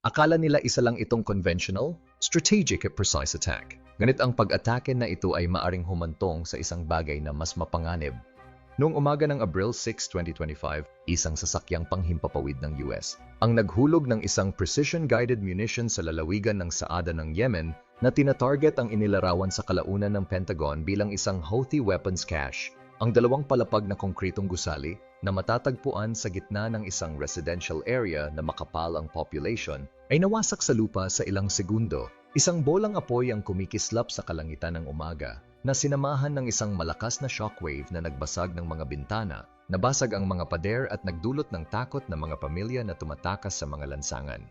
Akala nila isa lang itong conventional, strategic at precise attack. Ngunit ang pag-atake na ito ay maaring humantong sa isang bagay na mas mapanganib. Noong umaga ng Abril 6, 2025, isang sasakyang panghimpapawid ng US ang naghulog ng isang precision-guided munition sa lalawigan ng Saada ng Yemen na tinatarget ang inilarawan sa kalaunan ng Pentagon bilang isang Houthi weapons cache. Ang dalawang palapag na konkretong gusali na matatagpuan sa gitna ng isang residential area na makapal ang population ay nawasak sa lupa sa ilang segundo. Isang bolang apoy ang kumikislap sa kalangitan ng umaga na sinamahan ng isang malakas na shockwave na nagbasag ng mga bintana, nabasag ang mga pader at nagdulot ng takot ng mga pamilya na tumatakas sa mga lansangan.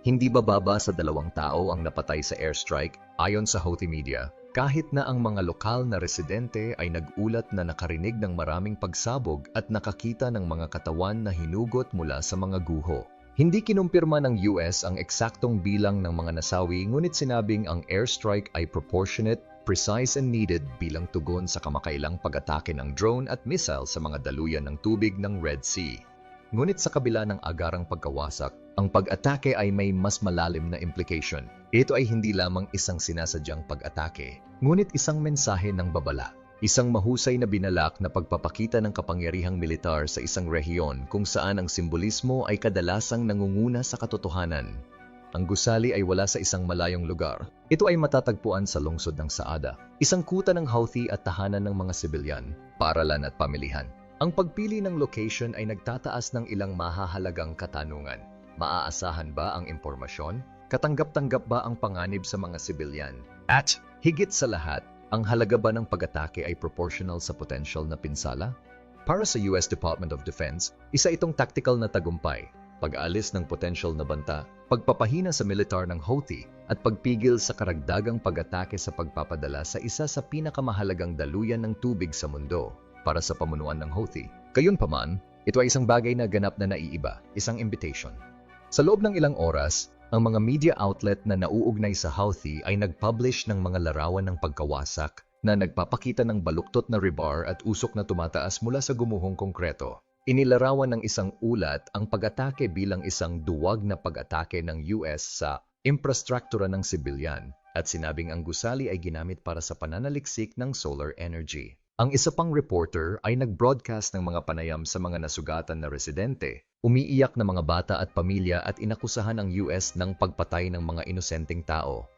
Hindi bababa sa dalawang tao ang napatay sa airstrike ayon sa Houthi media, kahit na ang mga lokal na residente ay nag-ulat na nakarinig ng maraming pagsabog at nakakita ng mga katawan na hinugot mula sa mga guho. Hindi kinumpirma ng US ang eksaktong bilang ng mga nasawi ngunit sinabing ang airstrike ay proportionate, precise and needed bilang tugon sa kamakailang pag-atake ng drone at missile sa mga daluyan ng tubig ng Red Sea. Ngunit sa kabila ng agarang pagkawasak, ang pag-atake ay may mas malalim na implication. Ito ay hindi lamang isang sinasadyang pag-atake, ngunit isang mensahe ng babala. Isang mahusay na binalak na pagpapakita ng kapangyarihang militar sa isang rehiyon kung saan ang simbolismo ay kadalasang nangunguna sa katotohanan. Ang gusali ay wala sa isang malayong lugar. Ito ay matatagpuan sa lungsod ng Saada, isang kuta ng Houthi at tahanan ng mga sibilyan, paaralan at pamilihan. Ang pagpili ng location ay nagtataas ng ilang mahahalagang katanungan. Maaasahan ba ang impormasyon? Katanggap-tanggap ba ang panganib sa mga sibilyan? At higit sa lahat, ang halaga ba ng pag-atake ay proportional sa potential na pinsala? Para sa US Department of Defense, isa itong tactical na tagumpay, pag-alis ng potential na banta, pagpapahina sa militar ng Houthi, at pagpigil sa karagdagang pag-atake sa pagpapadala sa isa sa pinakamahalagang daluyan ng tubig sa mundo para sa pamunuan ng Houthi. Gayunpaman, ito ay isang bagay na ganap na naiiba, isang invitation. Sa loob ng ilang oras, ang mga media outlet na nauugnay sa Houthi ay nag-publish ng mga larawan ng pagkawasak na nagpapakita ng baluktot na rebar at usok na tumataas mula sa gumuhong konkreto. Inilarawan ng isang ulat ang pag-atake bilang isang duwag na pag-atake ng US sa infrastruktura ng sibilyan at sinabing ang gusali ay ginamit para sa pananaliksik ng solar energy. Ang isa pang reporter ay nag-broadcast ng mga panayam sa mga nasugatan na residente, umiiyak na mga bata at pamilya at inakusahan ng US ng pagpatay ng mga inosenteng tao.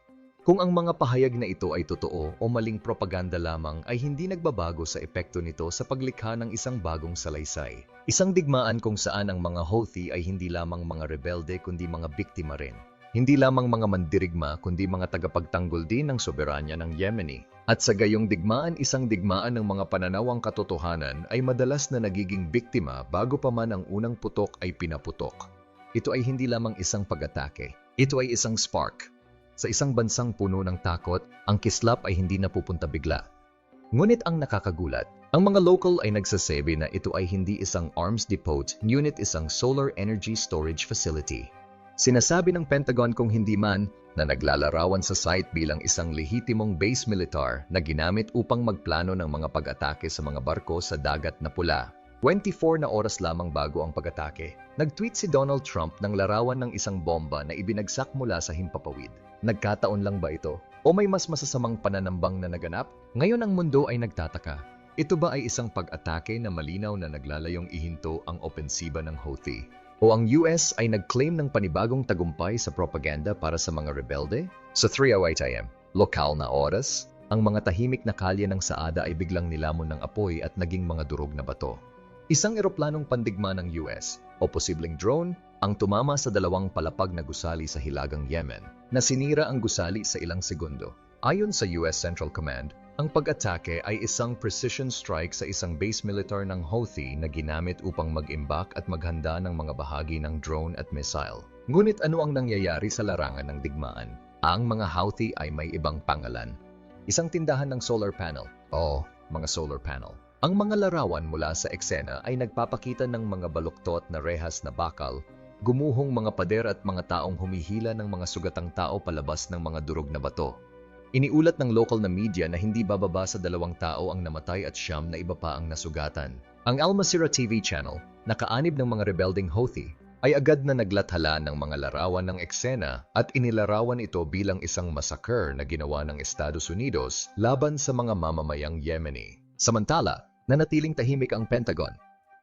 Kung ang mga pahayag na ito ay totoo o maling propaganda lamang ay hindi nagbabago sa epekto nito sa paglikha ng isang bagong salaysay. Isang digmaan kung saan ang mga Houthi ay hindi lamang mga rebelde kundi mga biktima rin. Hindi lamang mga mandirigma kundi mga tagapagtanggol din ng soberanya ng Yemeni. At sa gayong digmaan isang digmaan ng mga pananawang katotohanan ay madalas na nagiging biktima bago pa man ang unang putok ay pinaputok. Ito ay hindi lamang isang pag-atake. Ito ay isang spark. Sa isang bansang puno ng takot, ang kislap ay hindi napupunta bigla. Ngunit ang nakakagulat, ang mga local ay nagsasabi na ito ay hindi isang arms depot, ngunit isang solar energy storage facility. Sinasabi ng Pentagon kung hindi man na naglalarawan sa site bilang isang lehitimong base militar na ginamit upang magplano ng mga pag-atake sa mga barko sa dagat na pula. 24 na oras lamang bago ang pag-atake, nag-tweet si Donald Trump ng larawan ng isang bomba na ibinagsak mula sa himpapawid. Nagkataon lang ba ito? O may mas masasamang pananambang na naganap? Ngayon ang mundo ay nagtataka. Ito ba ay isang pag-atake na malinaw na naglalayong ihinto ang opensiba ng Houthi? O ang US ay nag-claim ng panibagong tagumpay sa propaganda para sa mga rebelde? Sa 3.08 AM, lokal na oras, ang mga tahimik na kalye ng Saada ay biglang nilamon ng apoy at naging mga durog na bato. Isang eroplanong pandigma ng US o posibleng drone ang tumama sa dalawang palapag na gusali sa Hilagang Yemen na sinira ang gusali sa ilang segundo. Ayon sa US Central Command, ang pag-atake ay isang precision strike sa isang base militar ng Houthi na ginamit upang mag-imbak at maghanda ng mga bahagi ng drone at missile. Ngunit ano ang nangyayari sa larangan ng digmaan? Ang mga Houthi ay may ibang pangalan. Isang tindahan ng solar panel. O, mga solar panel. Ang mga larawan mula sa eksena ay nagpapakita ng mga baluktot na rehas na bakal, gumuhong mga pader at mga taong humihila ng mga sugatang tao palabas ng mga durog na bato. Iniulat ng local na media na hindi bababa sa dalawang tao ang namatay at siyam na iba pa ang nasugatan. Ang Al Masira TV channel, nakaanib ng mga rebelding Houthi, ay agad na naglathala ng mga larawan ng eksena at inilarawan ito bilang isang massacre na ginawa ng Estados Unidos laban sa mga mamamayang Yemeni. Samantala, nanatiling tahimik ang Pentagon.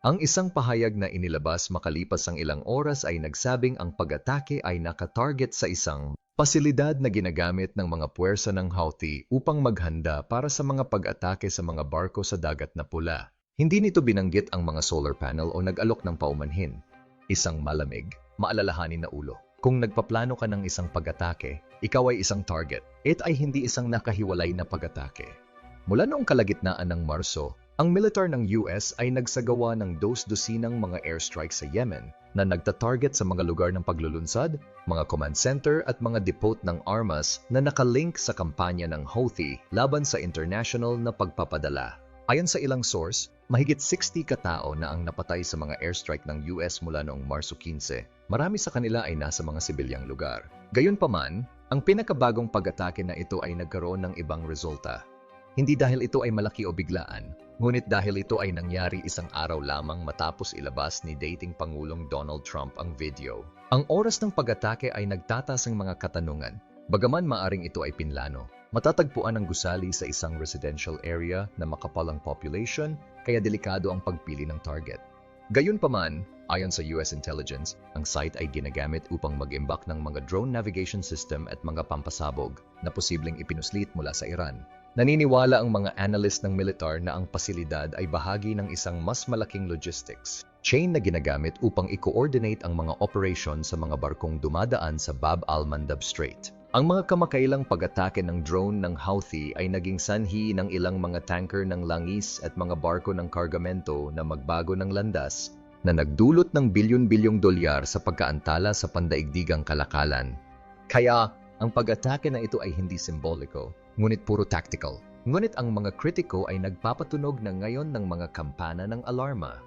Ang isang pahayag na inilabas makalipas ang ilang oras ay nagsabing ang pag-atake ay nakatarget sa isang pasilidad na ginagamit ng mga puwersa ng Houthi upang maghanda para sa mga pag-atake sa mga barko sa dagat na pula. Hindi nito binanggit ang mga solar panel o nag-alok ng paumanhin. Isang malamig, maalalahanin na ulo. Kung nagpaplano ka ng isang pag-atake, ikaw ay isang target. It ay hindi isang nakahiwalay na pag-atake. Mula noong kalagitnaan ng Marso, ang militar ng US ay nagsagawa ng dos-dosinang mga airstrike sa Yemen na nagtatarget sa mga lugar ng paglulunsad, mga command center at mga depot ng armas na nakalink sa kampanya ng Houthi laban sa international na pagpapadala. Ayon sa ilang source, mahigit 60 katao na ang napatay sa mga airstrike ng US mula noong Marso 15. Marami sa kanila ay nasa mga sibilyang lugar. Gayunpaman, ang pinakabagong pag-atake na ito ay nagkaroon ng ibang resulta. Hindi dahil ito ay malaki o biglaan, ngunit dahil ito ay nangyari isang araw lamang matapos ilabas ni dating Pangulong Donald Trump ang video. Ang oras ng pag-atake ay nagtatas ang mga katanungan, bagaman maaring ito ay pinlano. Matatagpuan ang gusali sa isang residential area na makapal ang population, kaya delikado ang pagpili ng target. Gayunpaman, ayon sa US intelligence, ang site ay ginagamit upang mag-imbak ng mga drone navigation system at mga pampasabog na posibleng ipinuslit mula sa Iran. Naniniwala ang mga analyst ng militar na ang pasilidad ay bahagi ng isang mas malaking logistics chain na ginagamit upang i-coordinate ang mga operation sa mga barkong dumadaan sa Bab al-Mandab Strait. Ang mga kamakailang pag-atake ng drone ng Houthi ay naging sanhi ng ilang mga tanker ng langis at mga barko ng kargamento na magbago ng landas na nagdulot ng bilyon-bilyong dolyar sa pagkaantala sa pandaigdigang kalakalan. Kaya, ang pag-atake na ito ay hindi simboliko, ngunit puro tactical. Ngunit ang mga kritiko ay nagpapatunog na ngayon ng mga kampana ng alarma.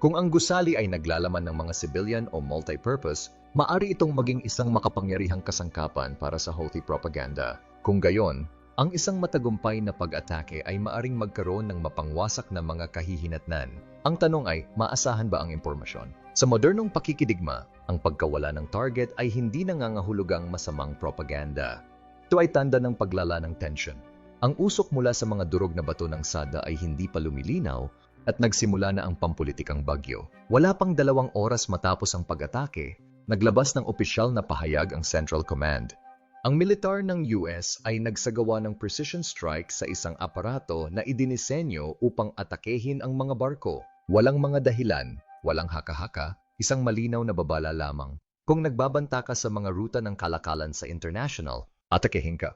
Kung ang gusali ay naglalaman ng mga civilian o multi-purpose, maari itong maging isang makapangyarihang kasangkapan para sa Houthi propaganda. Kung gayon, ang isang matagumpay na pag-atake ay maaring magkaroon ng mapangwasak na mga kahihinatnan. Ang tanong ay, maasahan ba ang impormasyon? Sa modernong pakikidigma, ang pagkawala ng target ay hindi nangangahulugang masamang propaganda. Ito ay tanda ng paglala ng tension. Ang usok mula sa mga durog na bato ng sada ay hindi pa lumilinaw at nagsimula na ang pampulitikang bagyo. Wala pang dalawang oras matapos ang pag-atake, naglabas ng opisyal na pahayag ang Central Command. Ang militar ng US ay nagsagawa ng precision strike sa isang aparato na idinisenyo upang atakehin ang mga barko. Walang mga dahilan, walang haka-haka, isang malinaw na babala lamang. Kung nagbabanta ka sa mga ruta ng kalakalan sa international, atakehin ka.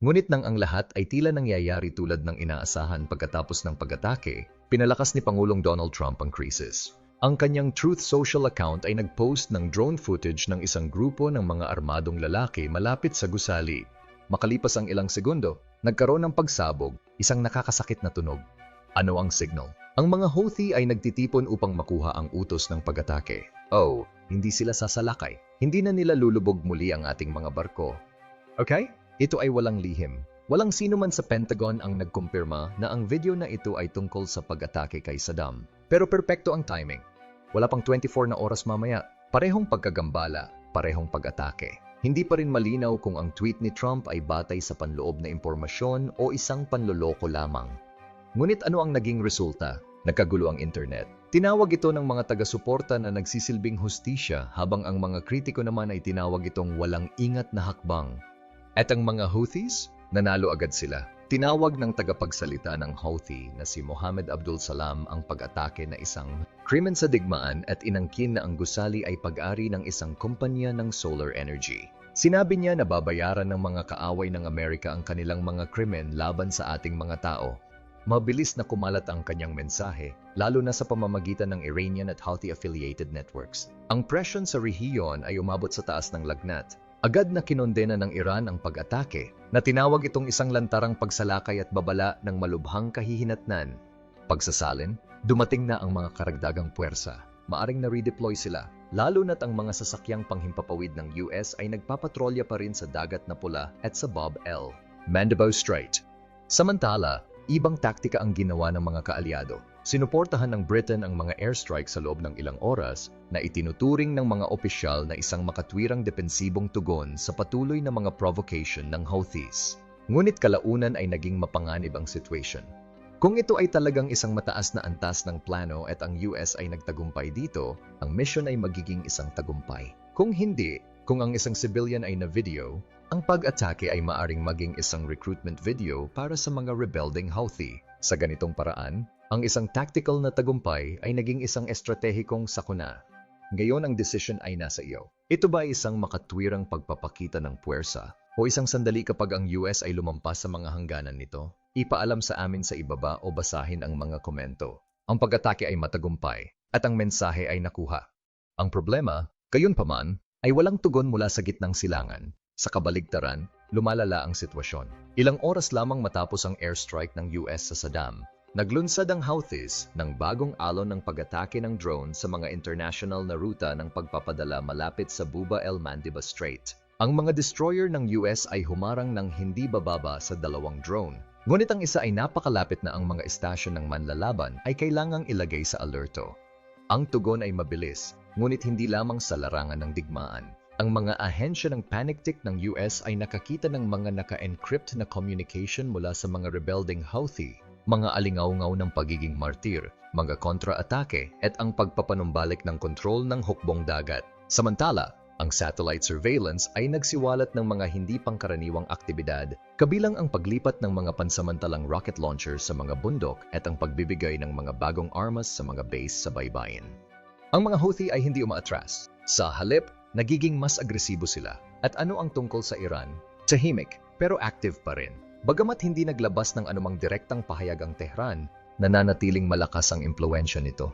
Ngunit nang ang lahat ay tila nangyayari tulad ng inaasahan pagkatapos ng pag-atake, pinalakas ni Pangulong Donald Trump ang krisis. Ang kanyang Truth Social account ay nag-post ng drone footage ng isang grupo ng mga armadong lalaki malapit sa gusali. Makalipas ang ilang segundo, nagkaroon ng pagsabog, isang nakakasakit na tunog. Ano ang signal? Ang mga Houthi ay nagtitipon upang makuha ang utos ng pag-atake. Oh, hindi sila sasalakay. Hindi na nila lulubog muli ang ating mga barko. Okay? Ito ay walang lihim. Walang sino man sa Pentagon ang nagkumpirma na ang video na ito ay tungkol sa pag-atake kay Saddam. Pero perpekto ang timing. Wala pang 24 na oras mamaya, parehong pagkagambala, parehong pag-atake. Hindi pa rin malinaw kung ang tweet ni Trump ay batay sa panloob na impormasyon o isang panloloko lamang. Ngunit ano ang naging resulta? Nagkagulo ang internet. Tinawag ito ng mga taga-suporta na nagsisilbing hustisya habang ang mga kritiko naman ay tinawag itong walang ingat na hakbang. At ang mga Houthis, nanalo agad sila. Tinawag ng tagapagsalita ng Houthi na si Mohammed Abdul Salam ang pag-atake na isang krimen sa digmaan at inangkin na ang gusali ay pag-ari ng isang kumpanya ng solar energy. Sinabi niya na babayaran ng mga kaaway ng Amerika ang kanilang mga krimen laban sa ating mga tao. Mabilis na kumalat ang kanyang mensahe, lalo na sa pamamagitan ng Iranian at Houthi-affiliated networks. Ang presyon sa rehiyon ay umabot sa taas ng lagnat Agad na kinondena ng Iran ang pag-atake na tinawag itong isang lantarang pagsalakay at babala ng malubhang kahihinatnan. Pagsasalin, dumating na ang mga karagdagang puwersa. Maaring na-redeploy sila, lalo na't ang mga sasakyang panghimpapawid ng US ay nagpapatrolya pa rin sa dagat na pula at sa Bob L. Mandibo Strait. Samantala, ibang taktika ang ginawa ng mga kaalyado. Sinuportahan ng Britain ang mga airstrike sa loob ng ilang oras na itinuturing ng mga opisyal na isang makatwirang depensibong tugon sa patuloy na mga provocation ng Houthis. Ngunit kalaunan ay naging mapanganib ang situation. Kung ito ay talagang isang mataas na antas ng plano at ang US ay nagtagumpay dito, ang mission ay magiging isang tagumpay. Kung hindi, kung ang isang civilian ay na video, ang pag-atake ay maaring maging isang recruitment video para sa mga rebelding Houthi. Sa ganitong paraan, ang isang tactical na tagumpay ay naging isang estratehikong sakuna. Ngayon ang decision ay nasa iyo. Ito ba ay isang makatwirang pagpapakita ng puwersa o isang sandali kapag ang US ay lumampas sa mga hangganan nito? Ipaalam sa amin sa ibaba o basahin ang mga komento. Ang pag-atake ay matagumpay at ang mensahe ay nakuha. Ang problema, gayon paman, ay walang tugon mula sa gitnang silangan. Sa kabaligtaran, lumalala ang sitwasyon. Ilang oras lamang matapos ang airstrike ng US sa Saddam, naglunsad ang Houthis ng bagong alon ng pag-atake ng drone sa mga international na ruta ng pagpapadala malapit sa Buba el Mandiba Strait. Ang mga destroyer ng US ay humarang ng hindi bababa sa dalawang drone. Ngunit ang isa ay napakalapit na ang mga estasyon ng manlalaban ay kailangang ilagay sa alerto. Ang tugon ay mabilis, ngunit hindi lamang sa larangan ng digmaan. Ang mga ahensya ng panic tick ng US ay nakakita ng mga naka-encrypt na communication mula sa mga rebelding Houthi, mga alingaw-ngaw ng pagiging martir, mga kontra-atake at ang pagpapanumbalik ng kontrol ng hukbong dagat. Samantala, ang satellite surveillance ay nagsiwalat ng mga hindi pangkaraniwang aktibidad, kabilang ang paglipat ng mga pansamantalang rocket launchers sa mga bundok at ang pagbibigay ng mga bagong armas sa mga base sa baybayin. Ang mga Houthi ay hindi umaatras. Sa halip, nagiging mas agresibo sila. At ano ang tungkol sa Iran? Tahimik, pero active pa rin. Bagamat hindi naglabas ng anumang direktang pahayag ang Tehran, nananatiling malakas ang impluensya nito.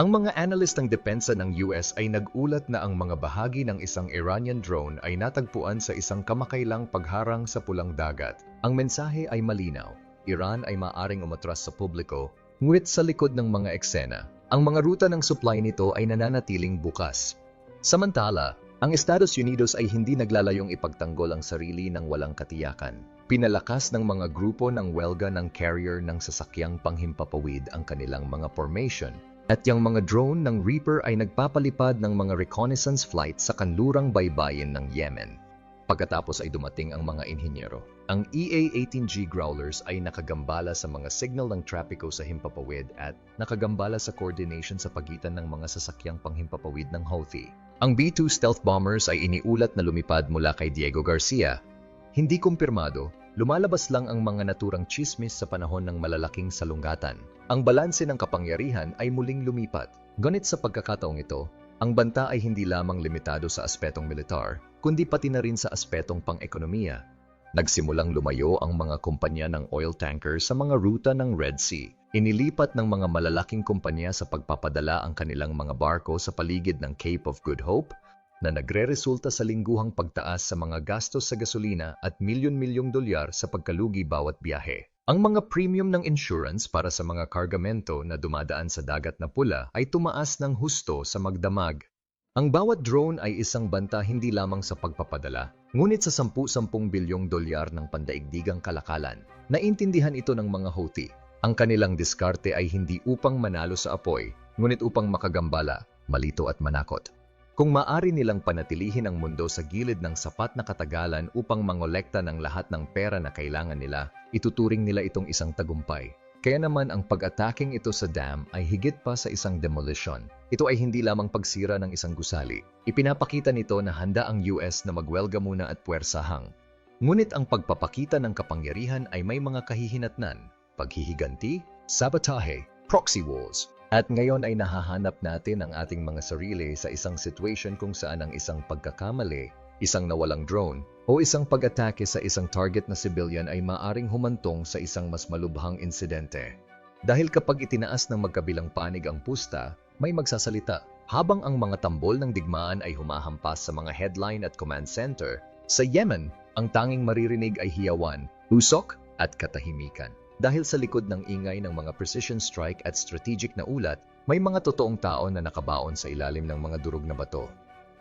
Ang mga analyst ng depensa ng US ay nag-ulat na ang mga bahagi ng isang Iranian drone ay natagpuan sa isang kamakailang pagharang sa pulang dagat. Ang mensahe ay malinaw. Iran ay maaring umatras sa publiko, ngunit sa likod ng mga eksena, ang mga ruta ng supply nito ay nananatiling bukas. Samantala, ang Estados Unidos ay hindi naglalayong ipagtanggol ang sarili ng walang katiyakan. Pinalakas ng mga grupo ng welga ng carrier ng sasakyang panghimpapawid ang kanilang mga formation at yung mga drone ng Reaper ay nagpapalipad ng mga reconnaissance flight sa kanlurang baybayin ng Yemen. Pagkatapos ay dumating ang mga inhinyero. Ang E EA-18G Growlers ay nakagambala sa mga signal ng trapiko sa himpapawid at nakagambala sa coordination sa pagitan ng mga sasakyang panghimpapawid ng Houthi. Ang B-2 stealth bombers ay iniulat na lumipad mula kay Diego Garcia. Hindi kumpirmado, Lumalabas lang ang mga naturang chismis sa panahon ng malalaking salungatan. Ang balanse ng kapangyarihan ay muling lumipat. Ganit sa pagkakataong ito, ang banta ay hindi lamang limitado sa aspetong militar, kundi pati na rin sa aspetong pang-ekonomiya. Nagsimulang lumayo ang mga kumpanya ng oil tanker sa mga ruta ng Red Sea. Inilipat ng mga malalaking kumpanya sa pagpapadala ang kanilang mga barko sa paligid ng Cape of Good Hope na nagre-resulta sa lingguhang pagtaas sa mga gastos sa gasolina at milyon-milyong dolyar sa pagkalugi bawat biyahe. Ang mga premium ng insurance para sa mga kargamento na dumadaan sa dagat na pula ay tumaas ng husto sa magdamag. Ang bawat drone ay isang banta hindi lamang sa pagpapadala, ngunit sa 10-10 bilyong dolyar ng pandaigdigang kalakalan. Naintindihan ito ng mga Houthi. Ang kanilang diskarte ay hindi upang manalo sa apoy, ngunit upang makagambala, malito at manakot. Kung maari nilang panatilihin ang mundo sa gilid ng sapat na katagalan upang mangolekta ng lahat ng pera na kailangan nila, ituturing nila itong isang tagumpay. Kaya naman ang pag-ataking ito sa dam ay higit pa sa isang demolition. Ito ay hindi lamang pagsira ng isang gusali. Ipinapakita nito na handa ang US na magwelga muna at puwersahang. Ngunit ang pagpapakita ng kapangyarihan ay may mga kahihinatnan, paghihiganti, sabotahe, proxy wars, at ngayon ay nahahanap natin ang ating mga sarili sa isang situation kung saan ang isang pagkakamali, isang nawalang drone, o isang pag-atake sa isang target na civilian ay maaring humantong sa isang mas malubhang insidente. Dahil kapag itinaas ng magkabilang panig ang pusta, may magsasalita. Habang ang mga tambol ng digmaan ay humahampas sa mga headline at command center, sa Yemen, ang tanging maririnig ay hiyawan, usok at katahimikan. Dahil sa likod ng ingay ng mga precision strike at strategic na ulat, may mga totoong tao na nakabaon sa ilalim ng mga durog na bato.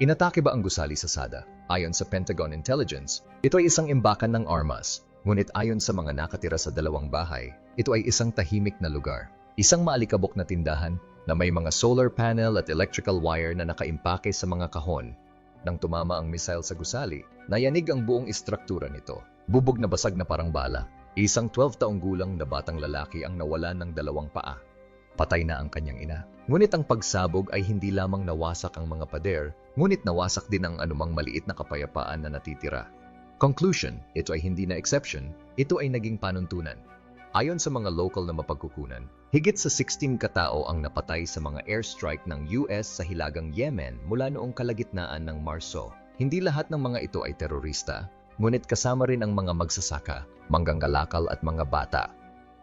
Inatake ba ang gusali sa Sada? Ayon sa Pentagon Intelligence, ito ay isang imbakan ng armas. Ngunit ayon sa mga nakatira sa dalawang bahay, ito ay isang tahimik na lugar. Isang maalikabok na tindahan na may mga solar panel at electrical wire na nakaimpake sa mga kahon. Nang tumama ang missile sa gusali, nayanig ang buong istruktura nito. Bubog na basag na parang bala. Isang 12 taong gulang na batang lalaki ang nawalan ng dalawang paa. Patay na ang kanyang ina. Ngunit ang pagsabog ay hindi lamang nawasak ang mga pader, ngunit nawasak din ang anumang maliit na kapayapaan na natitira. Conclusion, ito ay hindi na exception, ito ay naging panuntunan. Ayon sa mga local na mapagkukunan, higit sa 16 katao ang napatay sa mga airstrike ng US sa hilagang Yemen mula noong kalagitnaan ng Marso. Hindi lahat ng mga ito ay terorista, ngunit kasama rin ang mga magsasaka, manggangalakal at mga bata.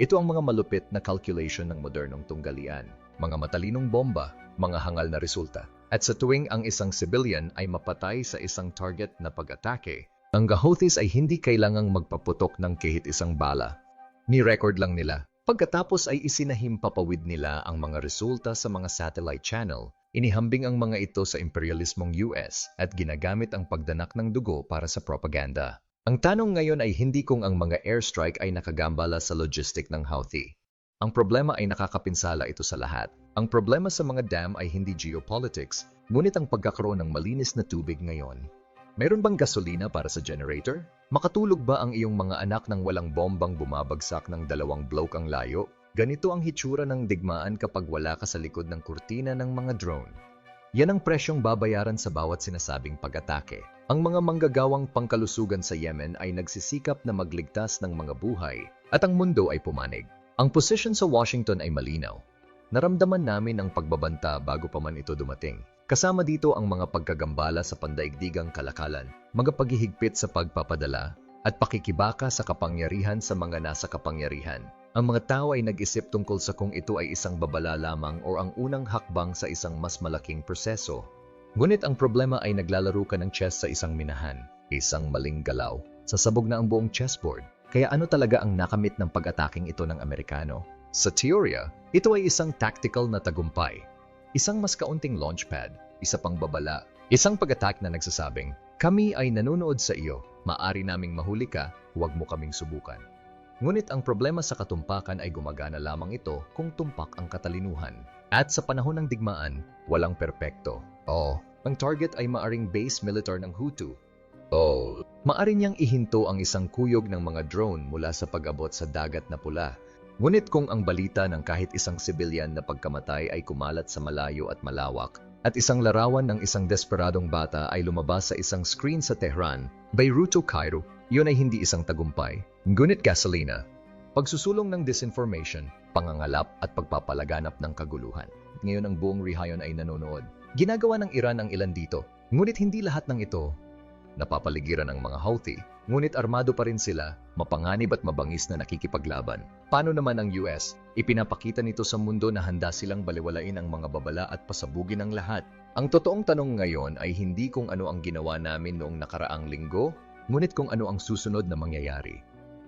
Ito ang mga malupit na calculation ng modernong tunggalian, mga matalinong bomba, mga hangal na resulta. At sa tuwing ang isang civilian ay mapatay sa isang target na pag-atake, ang Houthis ay hindi kailangang magpaputok ng kahit isang bala. Ni-record lang nila. Pagkatapos ay isinahimpapawid nila ang mga resulta sa mga satellite channel. Inihambing ang mga ito sa imperialismong US at ginagamit ang pagdanak ng dugo para sa propaganda. Ang tanong ngayon ay hindi kung ang mga airstrike ay nakagambala sa logistic ng Houthi. Ang problema ay nakakapinsala ito sa lahat. Ang problema sa mga dam ay hindi geopolitics, ngunit ang pagkakaroon ng malinis na tubig ngayon. Meron bang gasolina para sa generator? Makatulog ba ang iyong mga anak nang walang bombang bumabagsak ng dalawang bloke ang layo? Ganito ang hitsura ng digmaan kapag wala ka sa likod ng kurtina ng mga drone. Yan ang presyong babayaran sa bawat sinasabing pag-atake. Ang mga manggagawang pangkalusugan sa Yemen ay nagsisikap na magligtas ng mga buhay at ang mundo ay pumanig. Ang posisyon sa Washington ay malinaw. Naramdaman namin ang pagbabanta bago pa man ito dumating. Kasama dito ang mga pagkagambala sa pandaigdigang kalakalan, mga sa pagpapadala, at pakikibaka sa kapangyarihan sa mga nasa kapangyarihan. Ang mga tao ay nag-isip tungkol sa kung ito ay isang babala lamang o ang unang hakbang sa isang mas malaking proseso. Ngunit ang problema ay naglalaro ka ng chess sa isang minahan, isang maling galaw. Sasabog na ang buong chessboard. Kaya ano talaga ang nakamit ng pag-ataking ito ng Amerikano? Sa teorya, ito ay isang tactical na tagumpay Isang mas kaunting launchpad, isa pang babala, isang pag-attack na nagsasabing, kami ay nanonood sa iyo, maari naming mahuli ka, huwag mo kaming subukan. Ngunit ang problema sa katumpakan ay gumagana lamang ito kung tumpak ang katalinuhan. At sa panahon ng digmaan, walang perpekto. Oh, ang target ay maaring base militar ng Hutu. Oh, maari niyang ihinto ang isang kuyog ng mga drone mula sa pag-abot sa dagat na pula Ngunit kung ang balita ng kahit isang sibilyan na pagkamatay ay kumalat sa malayo at malawak, at isang larawan ng isang desperadong bata ay lumabas sa isang screen sa Tehran, Beirut o Cairo, yun ay hindi isang tagumpay. Ngunit gasolina, pagsusulong ng disinformation, pangangalap at pagpapalaganap ng kaguluhan. Ngayon ang buong rehayon ay nanonood. Ginagawa ng Iran ang ilan dito, ngunit hindi lahat ng ito napapaligiran ng mga Houthi, ngunit armado pa rin sila, mapanganib at mabangis na nakikipaglaban. Paano naman ang US? Ipinapakita nito sa mundo na handa silang baliwalain ang mga babala at pasabugin ang lahat. Ang totoong tanong ngayon ay hindi kung ano ang ginawa namin noong nakaraang linggo, ngunit kung ano ang susunod na mangyayari.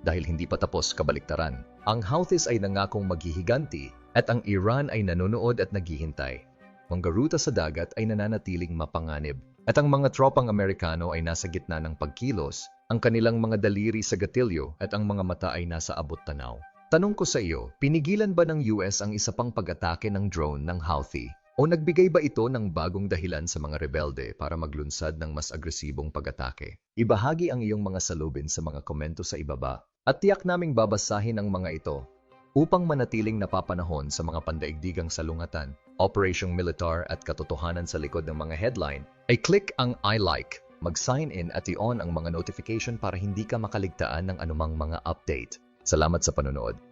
Dahil hindi pa tapos kabaliktaran, ang Houthis ay nangakong maghihiganti at ang Iran ay nanonood at naghihintay. Manggaruta sa dagat ay nananatiling mapanganib at ang mga tropang Amerikano ay nasa gitna ng pagkilos, ang kanilang mga daliri sa gatilyo at ang mga mata ay nasa abot tanaw. Tanong ko sa iyo, pinigilan ba ng US ang isa pang pag-atake ng drone ng Houthi? O nagbigay ba ito ng bagong dahilan sa mga rebelde para maglunsad ng mas agresibong pag-atake? Ibahagi ang iyong mga salubin sa mga komento sa ibaba at tiyak naming babasahin ang mga ito upang manatiling napapanahon sa mga pandaigdigang salungatan, operasyong militar at katotohanan sa likod ng mga headline, ay click ang I like, mag-sign in at i-on ang mga notification para hindi ka makaligtaan ng anumang mga update. Salamat sa panonood.